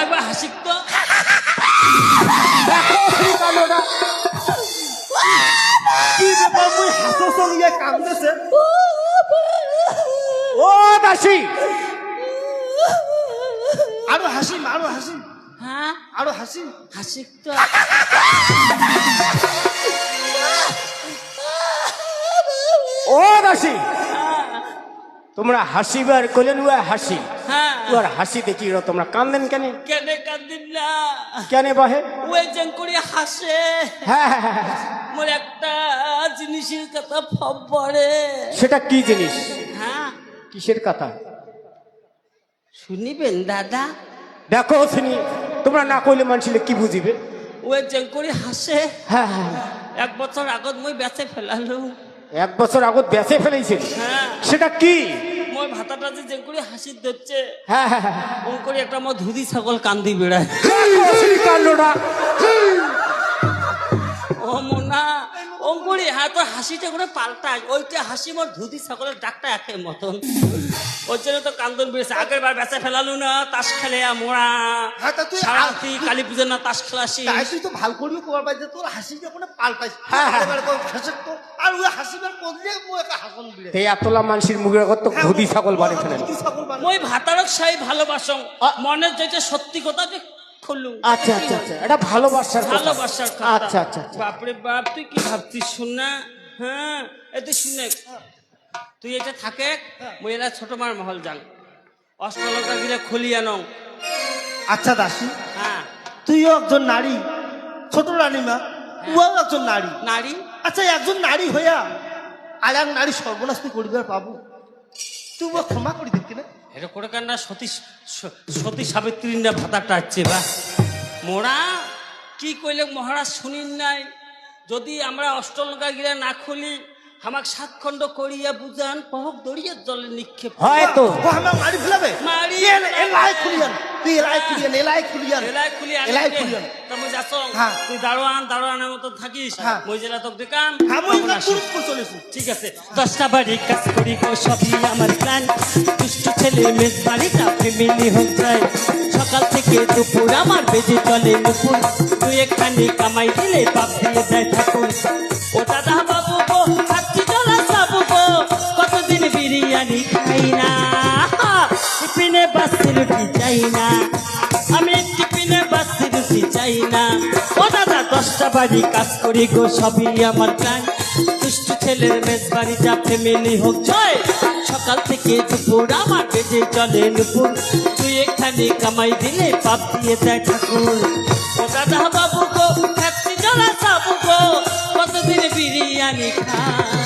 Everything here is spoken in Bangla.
একবার হাসিক তো। কি ব্যাপার মুই হাসো সঙ্গে কান্দেছে? ও দাসী। আরও হাসিম আরও হাসিম হ্যাঁ? আরও হাসিম হাসিক তো। ও দাসী। তোমরা হাসিবার কইলেন ও হাসি। হ্যাঁ। ওর হাসি দেখি র তোমরা কান্দেন কেন? কেনে কান্দিন না। কেন বহে? ওই করে হাসে। হ্যাঁ হ্যাঁ, হ্যাঁ, হ্যাঁ। মোর একটা জিনিসের কথা পড়ে। সেটা কি জিনিস? হ্যাঁ। কিসের কথা? শুনিবেন দাদা? দেখো শুনি। তোমরা না কইলে মানুষের কি বুঝিবে? ওই করে হাসে। হ্যাঁ হ্যাঁ হ্যাঁ। এক বছর আগত মই বেঁচে ফেলালো। এক বছর আগত বেঁচে ফেলেছিল সেটা কি? মই ভাতাটা যে করে হাসি ধরছে হ্যাঁ হ্যাঁ হ্যাঁ। করে একটা আমার ধুদি ছাগল কান্দি বেড়ায়। কাণ্ডটা করে হ্যাঁ হাসিটা করে পাল্টায়। ওইটা হাসি মোর ধুতি ছাগলের ডাকটা একে মতন। ওই জন্য তো কান্দন বেড়েছে। আগের বার বেচা ফেলালু না তাস খেলে মোড়া হ্যাঁ, তুই- সারাতি কালী পুজোর না তাস খেলাসি। তাই তুই তো ভালো করিও কবার পাই যে তোর হাসি যখন পাল্টাইছ হ্যাঁ, হ্যাঁ। হাসে আর ওই হাসিবার করলে মো একটা হাসন বিড়ে এই এতলা মানুষের মুখের আগত তো ঘুদি ছাগল বাড়ি ফেলেন মই ভাতারক সাই ভালোবাসং। মনের যেটা সত্যি কথা যে আচ্ছা আচ্ছা আচ্ছা এটা ভালোবাসার। ভালোবাসার আচ্ছা আচ্ছা আচ্ছা। বাপরে বাপ তুই কি ভাবছিস শুন না? হ্যাঁ এতে শুনে। তুই এটা থাকে এরা ছোট মার মহল যাং অষ্টলঙ্কা গিলে খুলিয়া নং আচ্ছা দাসী। হ্যাঁ। তুইও একজন নারী ছোট রানীমা ও একজন নারী। নারী? আচ্ছা একজন নারী হইয়া আর এক নারী সর্বনাশ তুই করিবার পাবো। তুই ক্ষমা করে দেখি না। এটা করে কান্না সতী স- সতী সাবিত্রীর না ভাতাটা টাচ্ছে বা। মোরা কি কইলে মহারাজ শুনিন নাই? যদি আমরা অষ্টলঙ্কা গিরা না খুলি আমাক সাত খণ্ড করিয়া বুঝান পহক দড়িয়ে জলে নিক্ষেপ হয়তো ও আমার মারি ফেলাবে? মারি এ- এলাই খুলিয়ান। তুই এলাই খুলিয়ান এলাই খুলিয়ান। এলাই খুলি আনি এলাই। খুলিয়ান। তা মই যাচ্ছ। হ্যাঁ। তুই দারোয়ান দারোয়ানের মতো থাকিস। হ্যাঁ। মই জেলা তোক দেখাম। আমি তখন আসিস। পুরুষ করে চলেছি। ঠিক আছে। দশটা বাড়ি কাজ করি গো সবই আমার প্ল্যান দুষ্টু ছেলে মেজ বাড়িটা ফ্যামিলি হোক যায়। সকাল থেকে দুপুর আমার বেজে চলে নুপুর তুই এখানে কামাই দিলে বাপ দিয়ে দেয় বিরিয়ানি খাই না। টিফিনে বাসি রুটি চাই না। আমি টিফিনে বাসি রুটি চাই না। ও দাদা, দশটা বাড়ি কাজ করি গো, সবই আমার প্ল্যান দুষ্টু ছেলের মেজ বাড়ি যা ফ্যামিলি হোক ছয় সকাল থেকে দুপুর আমার বেজে চলে নুপুর। তুই এখানে কামাই দিলে পাপ দিয়ে দেয় ঠাকুর। ও দাদা বাবু গো, খাচ্ছি জলা সাবু গো। কতদিন বিরিয়ানি খাই?